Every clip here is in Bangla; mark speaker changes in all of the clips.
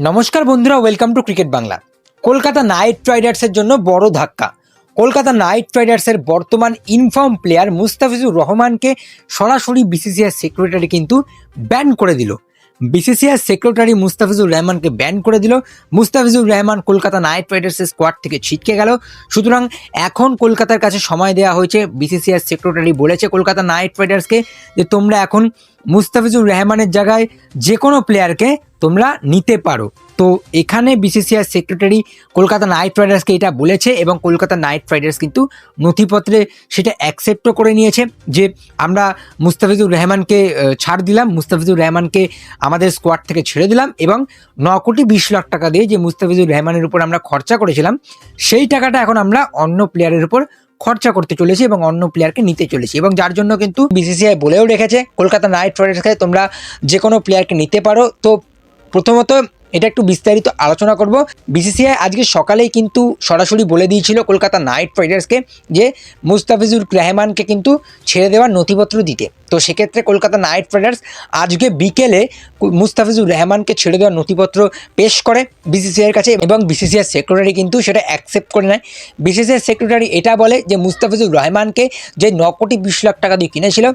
Speaker 1: নমস্কার বন্ধুরা welcome to cricket Bangla Kolkata Knight রাইডার্সের জন্য বড় ধাক্কা। কলকাতা নাইট রাইডার্সের বর্তমান ইনফর্ম প্লেয়ার মুস্তাফিজুর রহমানকে সরাসরি বিসিসিআই সেক্রেটারি কিন্তু ব্যান করে দিল। বিসিসিআই সেক্রেটারি মুস্তাফিজুর রহমানকে ব্যান করে দিল। মুস্তাফিজুর রহমান কলকাতা নাইট রাইডার্সের স্কোয়াড থেকে ছিটকে গেল। সুতরাং এখন কলকাতার কাছে সময় দেওয়া হয়েছে। বিসিসিআই সেক্রেটারি বলেছে কলকাতা নাইট রাইডার্সকে যে তোমরা এখন মুস্তাফিজুর রহমানের জায়গায় যে কোনো প্লেয়ারকে তোমরা নিতে পারো। তো এখানে বিসিসিআই সেক্রেটারি কলকাতা নাইট রাইডার্সকে এটা বলেছে এবং কলকাতা নাইট রাইডার্স কিন্তু নথিপত্রে সেটা অ্যাকসেপ্টও করে নিয়েছে যে আমরা মুস্তাফিজুর রহমানকে ছাড় দিলাম, মুস্তাফিজুর রহমানকে আমাদের স্কোয়াড থেকে ছেড়ে দিলাম এবং ন কোটি বিশ লাখ টাকা দিয়ে যে মুস্তাফিজুর রহমানের উপর আমরা খরচা করেছিলাম, সেই টাকাটা এখন আমরা অন্য প্লেয়ারের উপর খরচা করতে চলেছি এবং অন্য প্লেয়ারকে নিতে চলেছি এবং যার জন্য কিন্তু বিসিসিআই বলেও রেখেছে, কলকাতা নাইট রাইডার্সকে তোমরা যে কোনো প্লেয়ারকে নিতে পারো। তো প্রথমত এটা একটু বিস্তারিত আলোচনা করব। বিসিসিআই আজকে সকালেই কিন্তু সরাসরি বলে দিয়েছিল কলকাতা নাইট রাইডার্সকে যে মুস্তাফিজুর রহমানকে কিন্তু ছেড়ে দেওয়ার নথিপত্র দিতে। তো সেক্ষেত্রে কলকাতা নাইট রাইডার্স আজকে বিকেলে মুস্তাফিজুর রহমানকে ছেড়ে দেওয়ার নথিপত্র পেশ করে বিসিসিআইয়ের কাছে এবং বিসিসিআই সেক্রেটারি কিন্তু সেটা অ্যাকসেপ্ট করে নেয়। বিসিসিআই সেক্রেটারি এটা বলে যে মুস্তাফিজুর রহমানকে যে ন কোটি বিশ লাখ টাকা দিয়ে কিনেছিল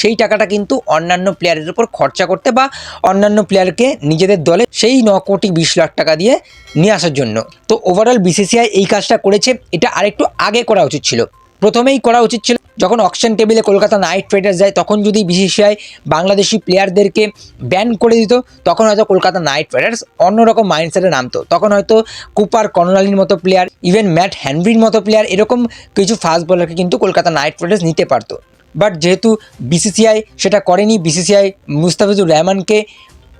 Speaker 1: সেই টাকাটা কিন্তু অন্যান্য প্লেয়ারের উপর খরচা করতে বা অন্যান্য প্লেয়ারকে নিজেদের দলে সেই ন কোটি বিশ লাখ টাকা দিয়ে নিয়ে আসার জন্য। তো ওভারঅল বিসিসিআই এই কাজটা করেছে, এটা আরেকটু আগে করা উচিত ছিল। প্রথমেই করা উচিত ছিল, যখন অকশন টেবিলে কলকাতা নাইট রাইডার্স যায়, তখন যদি বিসিসিআই বাংলাদেশি প্লেয়ারদেরকে ব্যান করে দিত, তখন হয়তো কলকাতা নাইট রাইডার্স অন্যরকম মাইন্ডসেটে নামতো। তখন হয়তো কুপার কর্নালির মতো প্লেয়ার ইভেন ম্যাট হ্যানরির মতো প্লেয়ার এরকম কিছু ফাস্ট বলারকে কিন্তু কলকাতা নাইট রাইডার্স নিতে পারতো। বাট যেহেতু বিসিসিআই সেটা করেনি বিসিসিআই মুস্তাফিজুর রহমানকে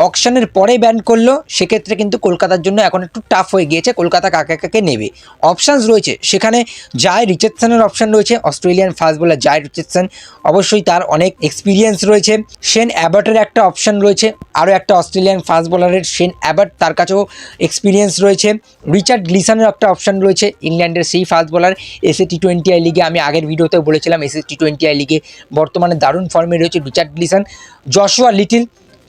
Speaker 1: অকশনের পরে ব্যান করল, সেক্ষেত্রে কিন্তু কলকাতার জন্য এখন একটু টাফ হয়ে গিয়েছে, কলকাতা কাকে কাকে নেবে। অপশানস রয়েছে, সেখানে জায় রিচেটসনের অপশান রয়েছে Australian fast bowler Jhye Richardson অবশ্যই তার অনেক এক্সপিরিয়েন্স রয়েছে। শেন অ্যাবার্টের একটা অপশান রয়েছে, আরও একটা অস্ট্রেলিয়ান ফাস্ট বোলারের শেন অ্যাবার্ট তার কাছেও এক্সপিরিয়েন্স রয়েছে। রিচার্ড গ্লিসনের একটা অপশান রয়েছে ইংল্যান্ডের সেই fast bowler SA T twenty I লিগে আমি আগের ভিডিওতেও বলেছিলাম এসএ টি টোয়েন্টি আই লিগে বর্তমানে দারুণ ফর্মে রয়েছে রিচার্ড গ্লিসন জশুয়া লিটিল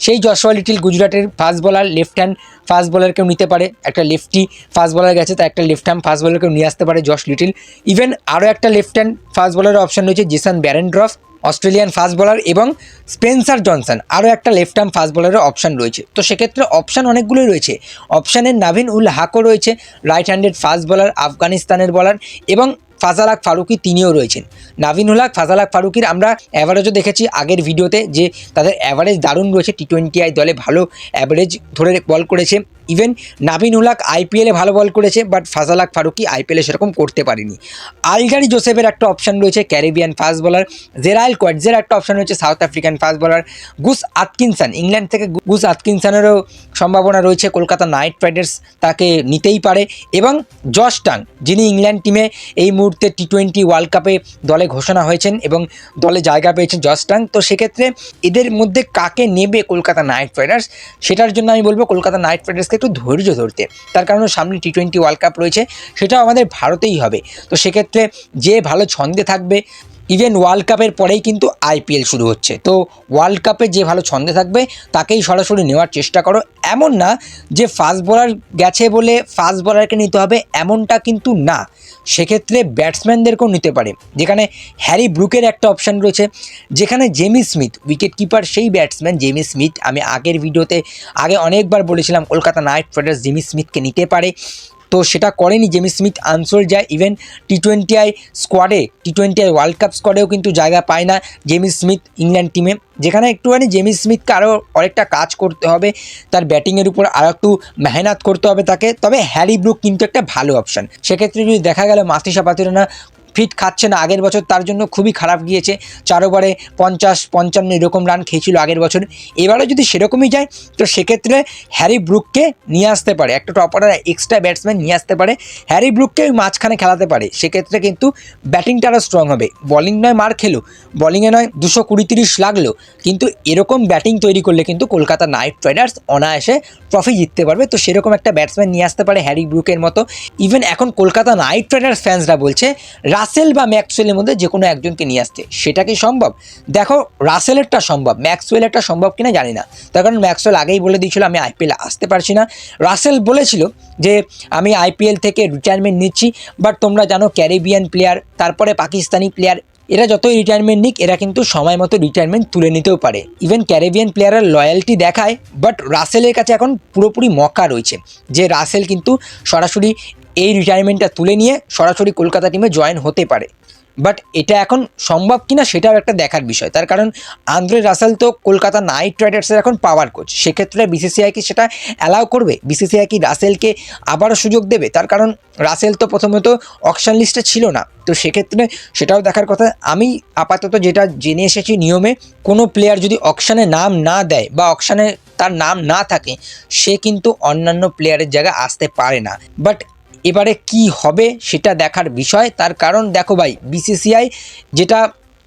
Speaker 1: সেই জশোয়া লিটিল গুজরাটের fast bowler left hand fast বলারকেও নিতে পারে, একটা লেফটি ফাস্ট বলার গেছে, তা একটা লেফট হ্যান্ড ফাস্ট বলারকেও নিয়ে আসতে পারে জশ লিটিল। ইভেন আরও একটা লেফট হ্যান্ড ফাস্ট বলারের অপশন রয়েছে Jason Behrendorff, Australian fast bowler এবং স্পেন্সার জনসন। আরও একটা লেফট আর্ম ফাস্ট বলারের অপশান রয়েছে। তো সেক্ষেত্রে অপশান অনেকগুলোই রয়েছে। অপশানের নাভিন উল হাকও রয়েছে রাইট হ্যান্ডেড ফাস্ট বলার, আফগানিস্তানের বলার এবং ফাজালাক ফারুকি তিনিও রয়েছেন। নাবিন হুলাক ফাজালাক ফারুকির আমরা অ্যাভারেজও দেখেছি আগের ভিডিওতে যে তাদের অ্যাভারেজ দারুণ রয়েছে টি টোয়েন্টি আই দলে ভালো অ্যাভারেজ ধরে বল করেছে। ইভেন নাভিন হুলাক আইপিএলে ভালো বল করেছে বাট ফাজালাক ফারুকি আইপিএলে সেরকম করতে পারেনি। আলগারি জোসেফের একটা অপশান রয়েছে ক্যারিবিয়ান ফাস্ট বলার জেরাইল কোয়াটজের একটা অপশান রয়েছে South African fast bowler Gus Atkinson England থেকে গুস আতকিনসানেরও সম্ভাবনা রয়েছে, কলকাতা নাইট রাইডার্স তাকে নিতেই পারে। এবং জশ টাং, যিনি ইংল্যান্ড টিমে এই মুহূর্তে টি টোয়েন্টি ওয়ার্ল্ড কাপে দলে ঘোষণা হয়েছেন এবং দলে জায়গা পেয়েছেন জশ টাং। তো সেক্ষেত্রে এদের মধ্যে কাকে নেবে কলকাতা নাইট রাইডার্স সেটার জন্য আমি বলব, কলকাতা নাইট রাইডার্সকে একটু ধৈর্য ধরতে। তার কারণ সামনে টি টোয়েন্টি ওয়ার্ল্ড কাপ রয়েছে, সেটাও আমাদের ভারতেই হবে। তো সেক্ষেত্রে যে ভালো ছন্দে থাকবে ইভেন ওয়ার্ল্ড কাপের পরেই কিন্তু আইপিএল শুরু হচ্ছে। তো ওয়ার্ল্ড কাপে যে ভালো ছন্দে থাকবে, তাকেই সরাসরি নেওয়ার চেষ্টা করো। এমন না যে ফাস্ট বোলার গেছে বলে ফাস্ট বোলারকে নিতে হবে, এমনটা কিন্তু না। সেক্ষেত্রে ব্যাটসম্যানদেরকেও নিতে পারে। যেখানে হ্যারি ব্রুকের একটা অপশান রয়েছে, যেখানে জেমি স্মিথ উইকেট কিপার সেই ব্যাটসম্যান জেমি স্মিথ আমি আগের ভিডিওতে আগে অনেকবার বলেছিলাম, কলকাতা নাইট রাইডার্স জেমি স্মিথকে নিতে পারে। তো সেটা করেনি জেমি স্মিথ। আনসোল যায় ইভেন টি টোয়েন্টি আই স্কোয়াডে T twenty I world cup স্কোয়াডেও কিন্তু জায়গা পায় না জেমি স্মিথ ইংল্যান্ড টিমে যেখানে একটুখানি জেমি স্মিথকে আরও অনেকটা কাজ করতে হবে, তার ব্যাটিংয়ের উপর আরও একটু মেহনত করতে হবে তাকে। তবে হ্যারি ব্রুক কিন্তু একটা ভালো অপশান সেক্ষেত্রে যদি দেখা গেল মাতৃসা পাতিরানা ফিট খাচ্ছে না। আগের বছর তার জন্য খুবই খারাপ গিয়েছে। চার ওভারে পঞ্চাশ, পঞ্চান্ন এরকম রান খেয়েছিল আগের বছর। এবারে যদি সেরকমই যায়, তো সেক্ষেত্রে হ্যারি ব্রুককে নিয়ে আসতে পারে। একটা টপ অর্ডার এক্সট্রা ব্যাটসম্যান নিয়ে আসতে পারে। হ্যারি ব্রুককে ওই মাঝখানে খেলাতে পারে। সেক্ষেত্রে কিন্তু ব্যাটিংটা আরও স্ট্রং হবে। বলিং নয়, মার খেলো। বলিংয়ে নয়, দুশো কুড়ি তিরিশ লাগল। কিন্তু এরকম ব্যাটিং তৈরি করলে কিন্তু কলকাতা নাইট রাইডার্স অনায়াসে ট্রফি জিততে পারবে। তো সেরকম একটা ব্যাটসম্যান নিয়ে আসতে পারে হ্যারি ব্রুকের মতো। ইভেন এখন কলকাতা নাইট রাইডার্স ফ্যান্সরা বলছে রাসেল বা ম্যাক্সওয়েলের মধ্যে যে কোনো একজনকে নিয়ে আসতে। সেটা কি সম্ভব? দেখো, রাসেলেরটা সম্ভব, ম্যাক্সওয়েলেরটা সম্ভব কিনা জানি না। তার কারণ ম্যাক্সওয়েল আগেই বলে দিয়েছিল, আমি আইপিএল আসতে পারছি না। রাসেল বলেছিল যে, আমি আইপিএল থেকে রিটায়ারমেন্ট নিচ্ছি বাট তোমরা জানো ক্যারিবিয়ান প্লেয়ার, তারপরে পাকিস্তানি প্লেয়ার। এরা যতই রিটায়ারমেন্ট নিক, এরা কিন্তু সময় মতো রিটায়ারমেন্ট তুলে নিতেও পারে। ইভেন ক্যারিবিয়ান প্লেয়ারের লয়্যালটি দেখায় বাট রাসেলের কাছে এখন পুরোপুরি মক্কা রয়েছে, যে রাসেল কিন্তু সরাসরি এই রিটায়ারমেন্টটা তুলে নিয়ে সরাসরি কলকাতা টিমে জয়েন হতে পারে। বাট এটা এখন সম্ভব কিনা সেটাও একটা দেখার বিষয়। তার কারণ আন্দ্রে রাসেল তো কলকাতা নাইট রাইডার্সের এখন পাওয়ার কোচ সেক্ষেত্রে বিসিসিআই কি সেটা অ্যালাউ করবে? বিসিসিআই কি রাসেলকে আবারও সুযোগ দেবে? তার কারণ রাসেল তো প্রথমত অকশন লিস্টে ছিল না। তো সেক্ষেত্রে সেটাও দেখার কথা। আমি আপাতত যেটা জেনে এসেছি নিয়মে, কোনো প্লেয়ার যদি অকশানে নাম না দেয় বা অকশানে তার নাম না থাকে, সে কিন্তু অন্যান্য প্লেয়ারের জায়গায় আসতে পারে না। বাট এবারে কি হবে সেটা দেখার বিষয়। তার কারণ দেখো ভাই বিসিসিআই যেটা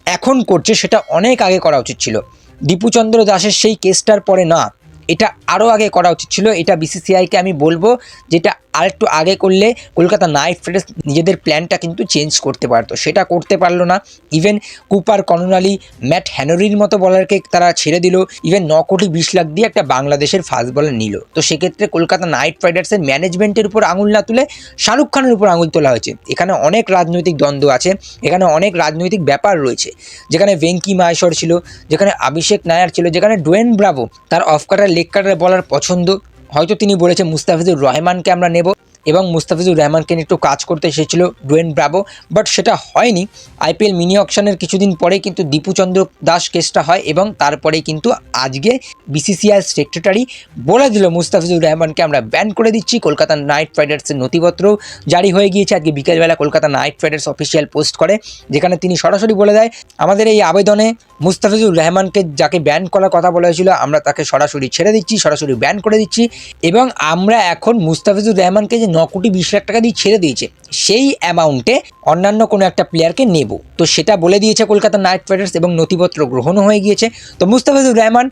Speaker 1: এখন করছে সেটা অনেক আগে করা উচিত ছিল। দীপুচন্দ্র দাসের সেই কেসটার পরে না, এটা আরও আগে করা উচিত ছিল। এটা বিসিসিআইকে আমি বলব যেটা আরেকটু আগে করলে কলকাতা নাইট রাইডার্স নিজেদের প্ল্যানটা কিন্তু চেঞ্জ করতে পারতো। সেটা করতে পারল না। ইভেন কুপার কর্নালি ম্যাট হ্যানোরির মতো বলারকে তারা ছেড়ে দিল। ইভেন ন কোটি বিশ লাখ দিয়ে একটা বাংলাদেশের ফাস্ট বলার নিল। তো সেক্ষেত্রে কলকাতা নাইট রাইডার্সের ম্যানেজমেন্টের উপর আঙুল না তুলে শাহরুখ খানের উপর আঙুল তোলা হয়েছে। এখানে অনেক রাজনৈতিক দ্বন্দ্ব আছে। এখানে অনেক রাজনৈতিক ব্যাপার রয়েছে। যেখানে ভেঙ্কি মাহেশ্বর ছিল, যেখানে অভিষেক নায়ার ছিল, যেখানে ডোয়েন ব্রাভো, তার off cutter leg cutter bowler পছন্দ। হয়তো তিনি বলেছে মুস্তাফিজুর রহমানকে আমরা নেব। এবং মুস্তাফিজুর রহমানকে নিয়ে একটু কাজ করতে এসেছিল ডোয়েন ব্রাভো বাট সেটা হয়নি। আইপিএল মিনি অকশনের কিছুদিন পরে কিন্তু দীপুচন্দ্র দাস কেসটা হয় এবং তারপরে কিন্তু আজকে বিসিসিআই সেক্রেটারি বলে দিল মুস্তাফিজুর রহমানকে, আমরা ব্যান করে দিচ্ছি। কলকাতা নাইট রাইডার্সের নথিপত্র জারি হয়ে গিয়েছে। আজকে বিকেলবেলা Kolkata Knight Riders official post করে, যেখানে তিনি সরাসরি বলে দেয়, আমাদের এই আবেদনে মুস্তাফিজুর রহমানকে যাকে ব্যান করার কথা বলা হয়েছিল, আমরা তাকে সরাসরি ছেড়ে দিচ্ছি, সরাসরি ব্যান করে দিচ্ছি। এবং আমরা এখন মুস্তাফিজুর রহমানকে যে ন কোটি বিশ লাখ টাকা দিয়ে ছেড়ে দিয়েছে। সেই অ্যামাউন্টে অন্যান্য কোনো একটা প্লেয়ারকে নেব। তো সেটা বলে দিয়েছে কলকাতা নাইট রাইডার্স এবং নথিপত্র গ্রহণও হয়ে গিয়েছে। তো মুস্তাফিজুর রহমান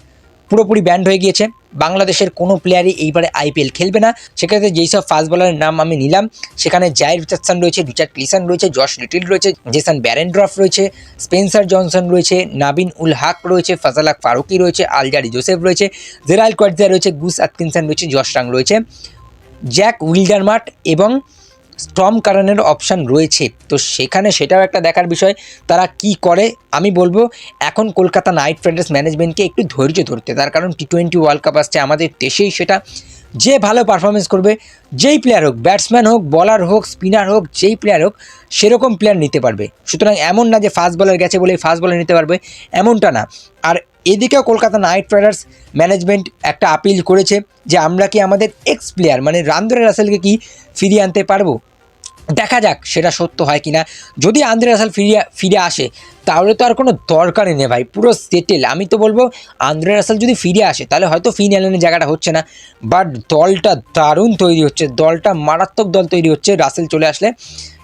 Speaker 1: পুরোপুরি ব্যান্ড হয়ে গিয়েছে। বাংলাদেশের কোনো প্লেয়ারই এইবারে আইপিএল খেলবে না। সেক্ষেত্রে যেই সব ফাস্ট বলারের নাম আমি নিলাম, সেখানে জায়ের রিচার্ডসন রয়েছে রিচার্ড ক্লিসন রয়েছে জশ লিটিল রয়েছে জেসন ব্যারেন্ড্রফ রয়েছে স্পেন্সার জনসন রয়েছে নাবিন উল হাক রয়েছে ফাজালাক ফারুকি রয়েছে আলজারি জোসেফ রয়েছে জেরাল কোয়ার্জিয়া রয়েছে গুস আতকিনসন রয়েছে জশ রাং রয়েছে। জ্যাক উইল্ডারমার্ট এবং স্টম কারণের অপশান রয়েছে। তো সেখানে সেটাও একটা দেখার বিষয়, তারা কি করে? আমি বলব, এখন কলকাতা নাইট রাইডার্স ম্যানেজমেন্টকে একটু ধৈর্য ধরতে। তার কারণ টি টোয়েন্টি ওয়ার্ল্ড কাপ আসছে, আমাদের দেশেই সেটা যে ভালো পারফরমেন্স করবে, যেই প্লেয়ার হোক ব্যাটসম্যান হোক বলার হোক স্পিনার হোক, যেই প্লেয়ার হোক, সেরকম প্লেয়ার নিতে পারবে। সুতরাং এমন না যে ফাস্ট বলার গেছে বলে ফাস্ট বলার নিতে পারবে, এমনটা না। আর এদিকেও কলকাতা নাইট রাইডার্স ম্যানেজমেন্ট একটা আপিল করেছে যে আমরা কি আমাদের এক্স প্লেয়ার মানে রামদরে রাসেলকে কি ফিরিয়ে আনতে পারব? দেখা যাক সেটা সত্য হয় কিনা। যদি আন্দ্রে রাসেল ফিরে ফিরে আসে, তাহলে তো আর কোনো দরকারই নেই ভাই, পুরো সেটেল আমি তো বলব আন্দ্রে রাসেল যদি ফিরে আসে, তাহলে হয়তো ফিন অ্যালেনের জায়গাটা হচ্ছে না। বাট দলটা দারুণ তৈরি হচ্ছে, দলটা মারাত্মক দল তৈরি হচ্ছে, রাসেল চলে আসলে।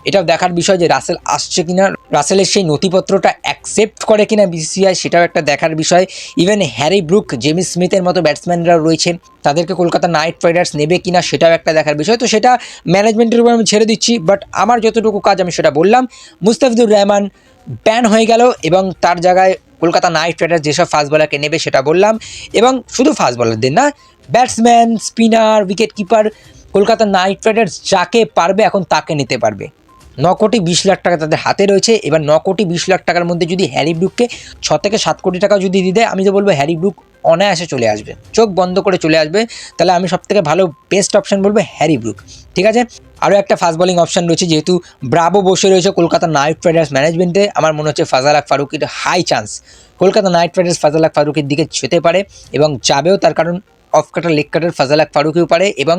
Speaker 1: এটাও দেখার বিষয় যে রাসেল আসছে কিনা, রাসেলের সেই নথিপত্রটা অ্যাকসেপ্ট করে কিনা বিসিসিআই সেটাও একটা দেখার বিষয়। ইভেন হ্যারি ব্রুক জেমি স্মিথের মতো ব্যাটসম্যানরা রয়েছে, তাদেরকে কলকাতা নাইট রাইডার্স নেবে কিনা সেটাও একটা দেখার বিষয়। তো সেটা ম্যানেজমেন্টের উপর আমি ছেড়ে দিচ্ছি বাট আমার যতটুকু কাজ আমি সেটা বললাম। মুস্তাফিজুর রহমান ব্যান হয়ে গেল এবং তার জায়গায় কলকাতা নাইট রাইডার্স যেসব ফাস্ট বলারকে নেবে সেটা বললাম। এবং শুধু ফাস্ট বলারদের না batsman spinner wicket keeper Kolkata Knight Riders যাকে পারবে এখন তাকে নিতে পারবে। ন কোটি বিশ লাখ টাকা তাদের হাতে রয়েছে। এবার ন কোটি বিশ লাখ টাকার মধ্যে যদি হ্যারি ব্রুককে ছ থেকে সাত কোটি টাকা যদি দিয়ে দেয়, আমি তো বলব হ্যারি ব্রুক অনায়াসে চলে আসবে। চোখ বন্ধ করে চলে আসবে। তাহলে আমি সব থেকে ভালো বেস্ট অপশন বলব হ্যারি ব্রুক। ঠিক আছে? আরও একটা ফাস্ট বোলিং অপশন রয়েছে, যেহেতু ব্রাবো বসে রয়েছে কলকাতা নাইট রাইডার্স ম্যানেজমেন্টে। আমার মনে হচ্ছে Fazalhaq ফারুকির high chance Kolkata Knight Riders Fazalhaq ফারুকের দিকে যেতে পারে এবং যাবেও তার কারণ অফ কাটার, লেগ কাটার, ফাজালাক ফারুকিও পারে এবং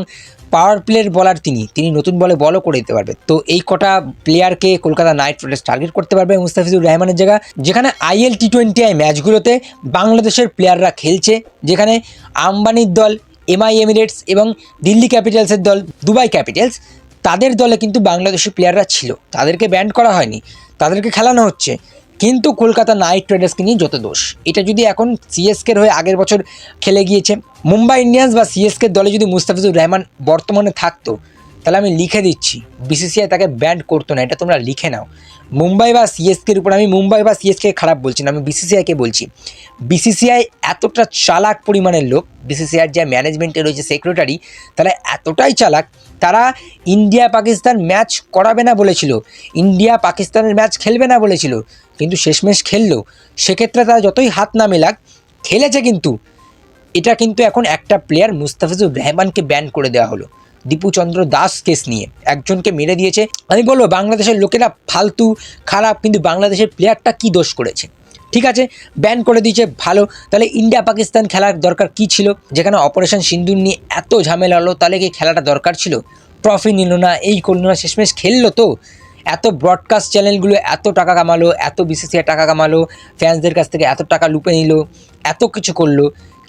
Speaker 1: পাওয়ার প্লের বলার তিনি। তিনি নতুন বলে বলও করে দিতে পারবে। তো এই কটা প্লেয়ারকে কলকাতা নাইট রাইডার্স টার্গেট করতে পারবে মুস্তাফিজুর রহমানের জায়গা, যেখানে আইএল টি টোয়েন্টি আই ম্যাচগুলোতে বাংলাদেশের প্লেয়াররা খেলছে, যেখানে আম্বানির দল এমআই এমিরেটস এবং দিল্লি ক্যাপিটালসের দল, দুবাই ক্যাপিটালস তাদের দলে কিন্তু বাংলাদেশি প্লেয়াররা ছিল। তাদেরকে ব্যান্ড করা হয়নি। তাদেরকে খেলানো হচ্ছে। কিন্তু কলকাতা নাইট রাইডার্সকে নিয়ে যত দোষ। এটা যদি এখন সিএসকের হয়ে আগের বছর খেলে গিয়েছে, মুম্বাই ইন্ডিয়ান্স বা সিএসকের দলে যদি মুস্তাফিজুর রহমান বর্তমানে থাকতো, তাহলে আমি লিখে দিচ্ছি। বিসিসিআই তাকে ব্যান্ড করতো না, এটা তোমরা লিখে নাও। মুম্বাই বা সিএসকের উপর, আমি মুম্বাই বা সিএসকে খারাপ বলছি না, আমি বিসিসিআইকে বলছি। বিসিসিআই এতটা চালাক পরিমাণের লোক বিসিসিআইয়ের যে ম্যানেজমেন্টে রয়েছে সেক্রেটারি তারা এতটাই চালাক, তারা ইন্ডিয়া পাকিস্তান ম্যাচ করাবে না বলেছিল ইন্ডিয়া পাকিস্তানের ম্যাচ খেলবে না বলেছিল। কিন্তু শেষমেশ খেললো। সেক্ষেত্রে তারা যতই হাত না মেলাক, খেলেছে কিন্তু। এটা কিন্তু এখন একটা প্লেয়ার মুস্তাফিজুর রহমানকে ব্যান করে দেওয়া হলো। দীপুচন্দ্র দাস কেস নিয়ে। একজনকে মেরে দিয়েছে। আমি বলব, বাংলাদেশের লোকেরা ফালতু, খারাপ, কিন্তু বাংলাদেশের প্লেয়ারটা কি দোষ করেছে? ঠিক আছে? ব্যান করে দিয়েছে, ভালো। তাহলে ইন্ডিয়া পাকিস্তান খেলার দরকার কি ছিল? যেখানে অপারেশন সিন্দুর নিয়ে এত ঝামেলা হলো, তাহলে কি খেলাটা দরকার ছিল? ট্রফি নিল না, এই করল না, শেষমেশ খেললো তো? এত ব্রডকাস্ট চ্যানেলগুলো এত টাকা কামালো, এত বিসিসিআই টাকা কামালো ফ্যান্সদের কাছ থেকে এত টাকা লুপে নিল, এত কিছু করল।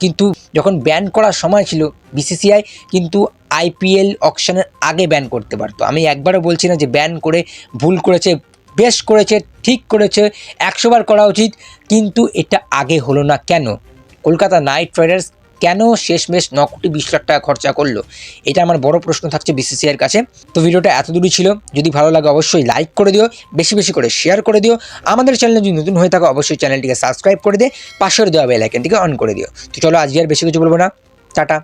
Speaker 1: কিন্তু যখন ব্যান করার সময় ছিল বিসিসিআই কিন্তু আইপিএল অকশনের আগে ব্যান করতে পারতো। আমি একবারও বলছি না যে ব্যান করে ভুল করেছে, বেশ করেছে, ঠিক করেছে একশোবার করা উচিত, কিন্তু এটা আগে হলো না কেন? কলকাতা নাইট রাইডার্স কেন শেষমেশ ন কোটি বিশ লাখ টাকা খরচা করল? এটা আমার বড় প্রশ্ন থাকছে বিসিসিআইয়ের কাছে। তো ভিডিওটা এত দূরই ছিল, যদি ভালো লাগে অবশ্যই লাইক করে দিও, বেশি বেশি করে শেয়ার করে দিও। আমাদের চ্যানেল যদি নতুন হয়ে থাকো, অবশ্যই চ্যানেলটিকে সাবস্ক্রাইব করে দিয়ে পাশের দেওয়া বেলাইকেনটিকে অন করে দিও। তো চলো আজকে আর বেশি কিছু বলব না। টাটা।